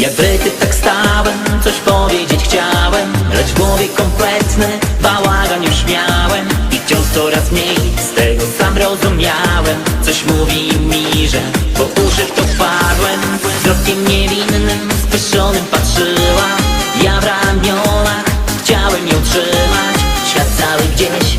Jak wryty tak stałem, coś powiedzieć chciałem Lecz w głowie kompletny bałagan już miałem I wciąż coraz mniej z tego sam rozumiałem. Coś mówi mi, że po uszy to padłem Wzrokiem niewinnym, spieszonym patrzyła Ja w ramionach chciałem ją trzymać Świat cały gdzieś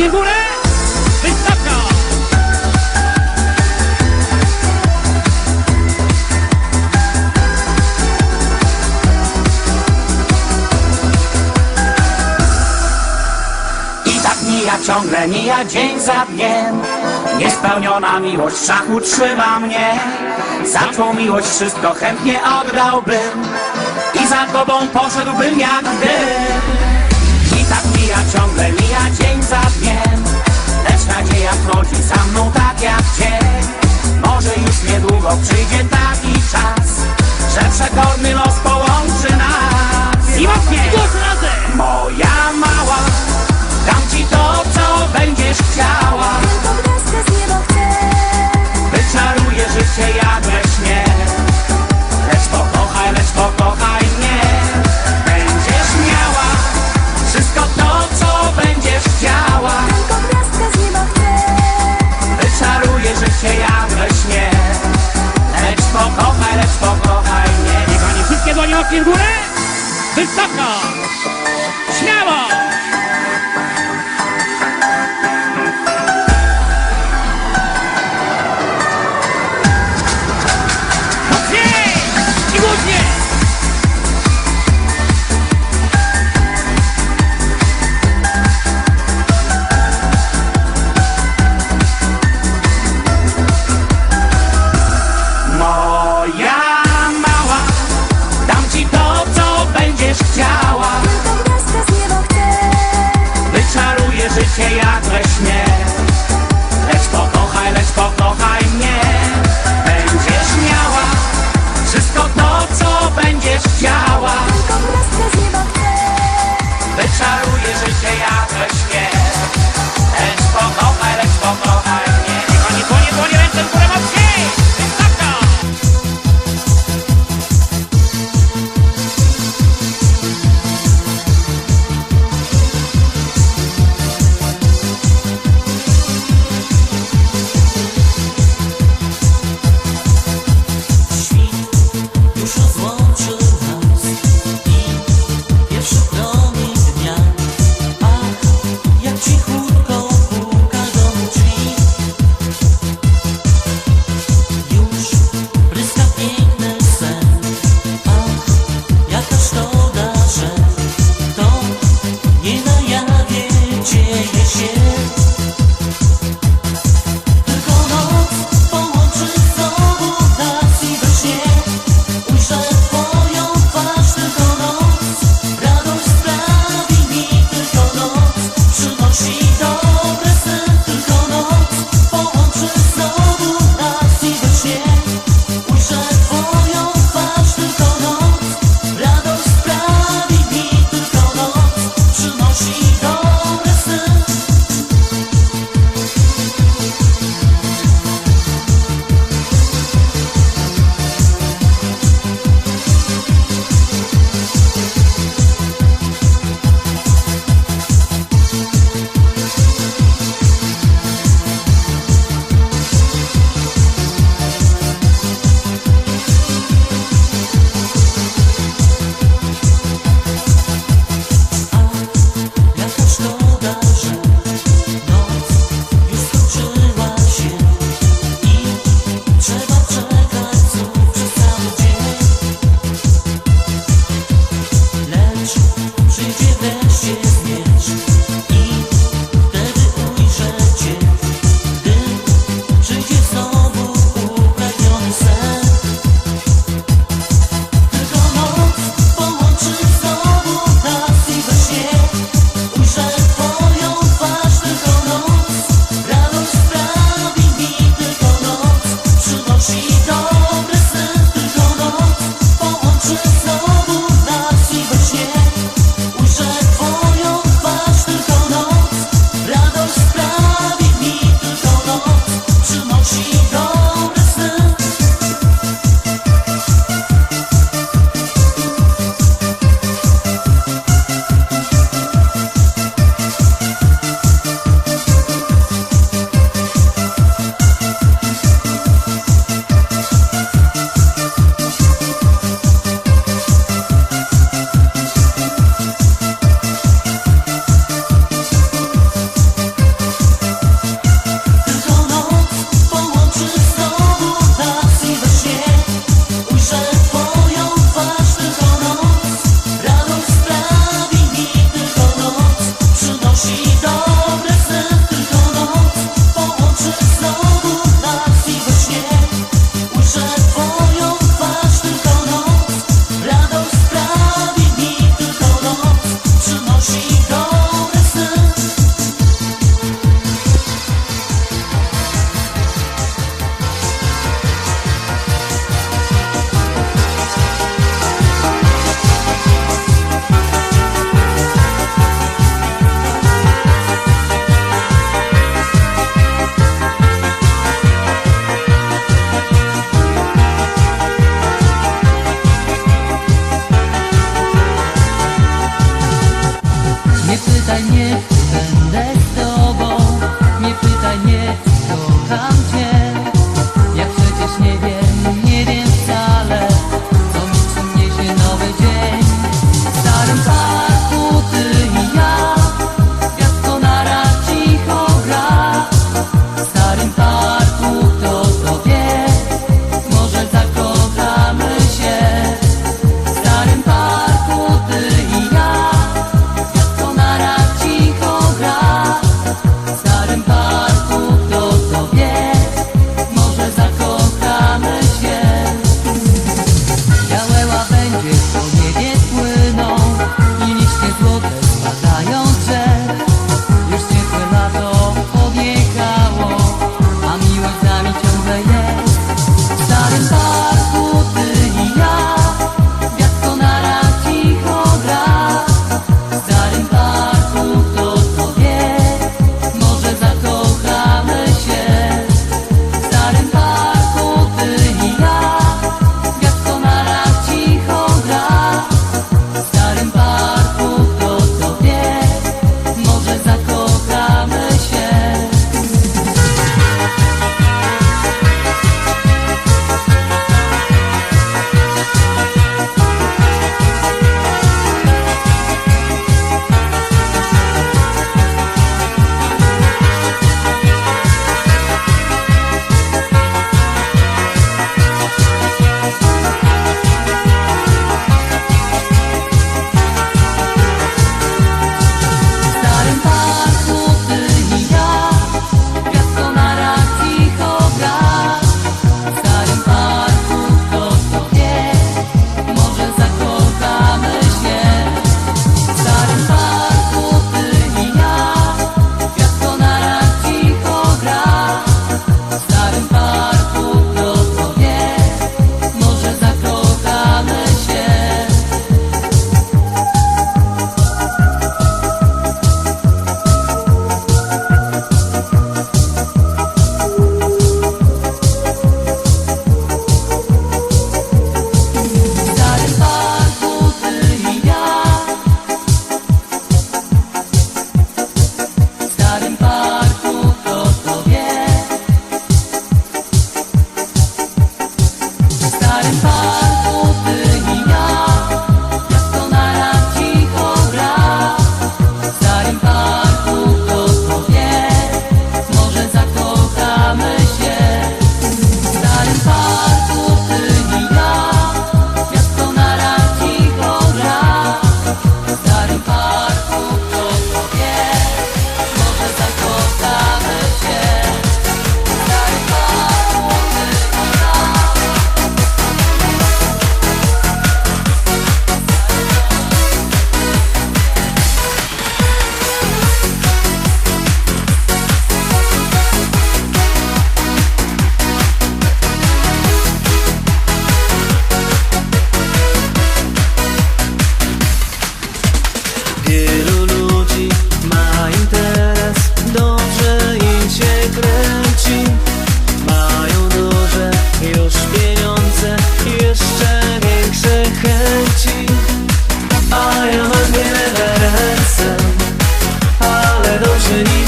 Łapki w górę! Wystawka! I tak mija ciągle, mija dzień za dniem Niespełniona miłość w szachu trzyma mnie Za tą miłość wszystko chętnie oddałbym I za tobą poszedłbym jak dym I tak mija ciągle, mija dzień za nadzieja chodzi za mną tak jak cień Może już niedługo przyjdzie taki czas Że przekorny los połączy nas I mocniej! Moja mała, dam ci to Irguré del Saca.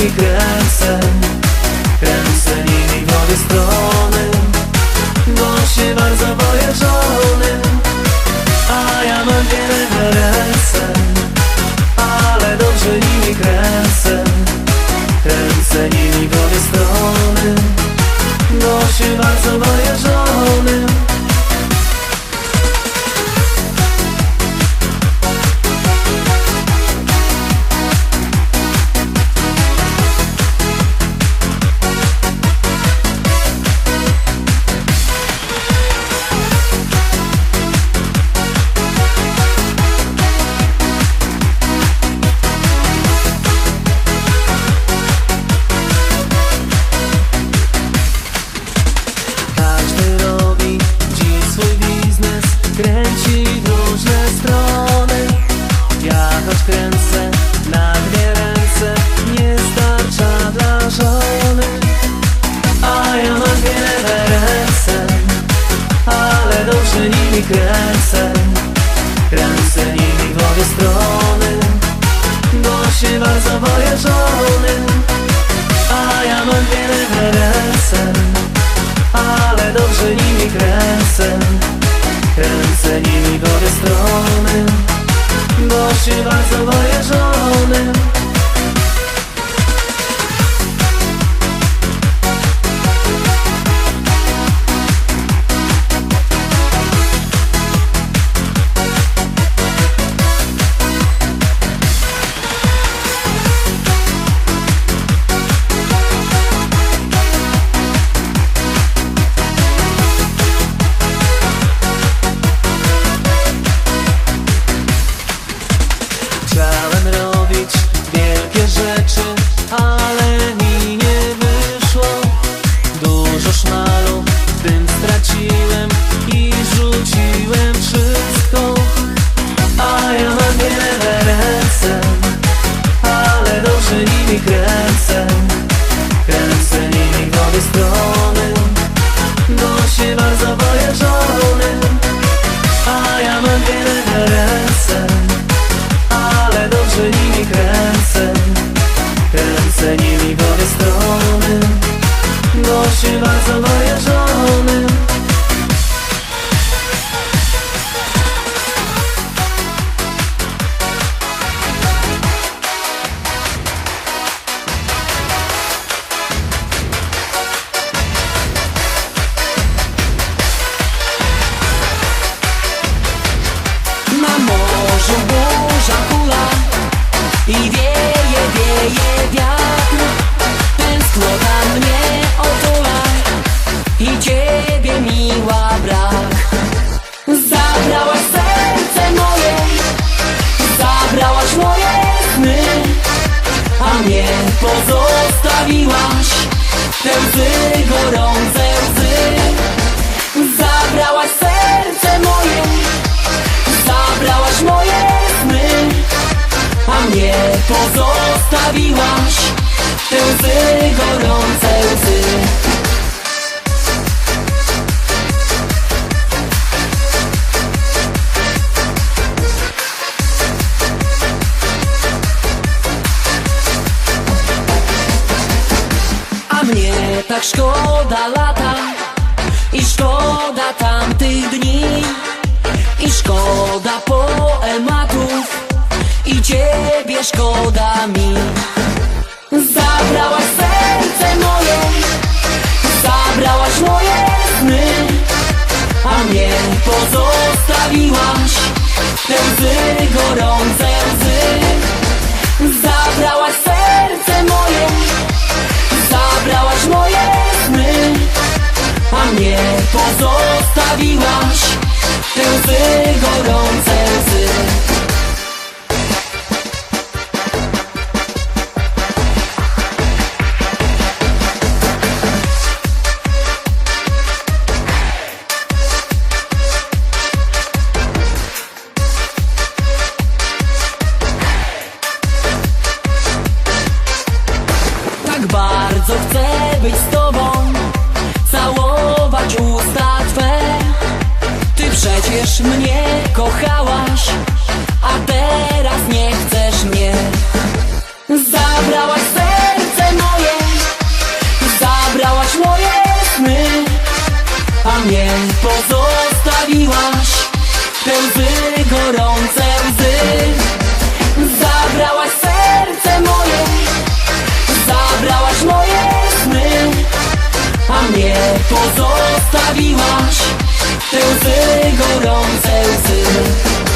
играться kręcę. Kręcę nimi w obie strony Bo się bardzo boję żony. A ja mam wiele ręce Ale dobrze nimi kręcę. Kręcę nimi w obie strony Bo się bardzo boję żony pozostawiłaś. Te łzy, gorące łzy Zabrałaś serce moje. Zabrałaś moje sny. A mnie pozostawiłaś. Te łzy, gorące łzy tak szkoda lata I szkoda tamtych dni. I szkoda poematów I ciebie szkoda mi. Zabrałaś serce moje Zabrałaś moje sny A mnie pozostawiłaś Te łzy, gorące łzy A mnie pozostawiłaś Te łzy, gorące łzy przecież mnie kochałaś A teraz nie chcesz mnie. Zabrałaś serce moje Zabrałaś moje sny A mnie pozostawiłaś Te gorące łzy mnie pozostawiłaś. Te łzy, gorące łzy.